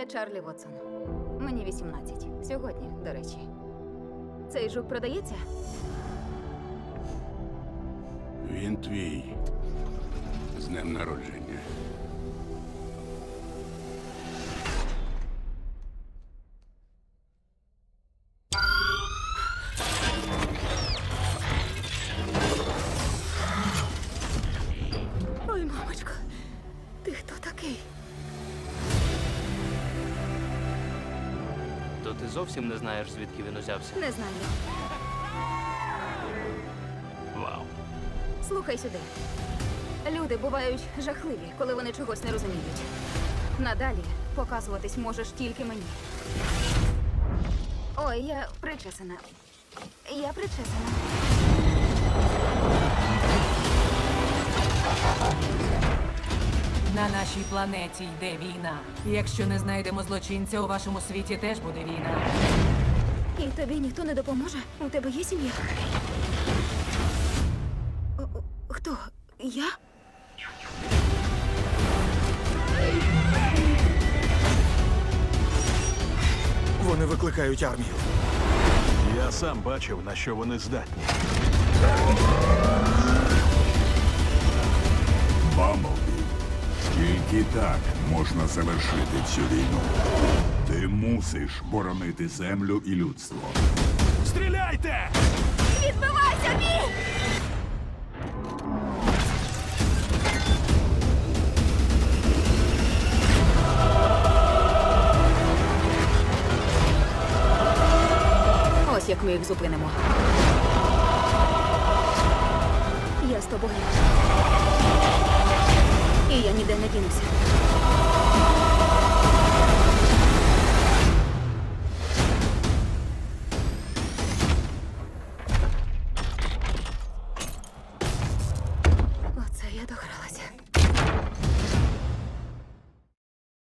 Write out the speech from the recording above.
Я Чарлі Вотсон. Мені 18. Сьогодні, до речі. Цей жук продається? Він твій. З днем народження. Ой, мамочко, ти хто такий? То ти зовсім не знаєш, звідки він узявся. Не знаю. Вау. Слухай сюди. Люди бувають жахливі, коли вони чогось не розуміють. Надалі показуватись можеш тільки мені. Ой, я причесана. Я причесана. На нашій планеті йде війна. І Якщо не знайдемо злочинця, у вашому світі теж буде війна. І тобі ніхто не допоможе? У тебе є сім'я? Хто? Я? Вони викликають армію. Я сам бачив, на що вони здатні. Тільки так можна завершити цю війну. Ти мусиш боронити землю і людство. Стріляйте! Відбивайся, Бі! Ось як ми їх зупинимо. Я догралася.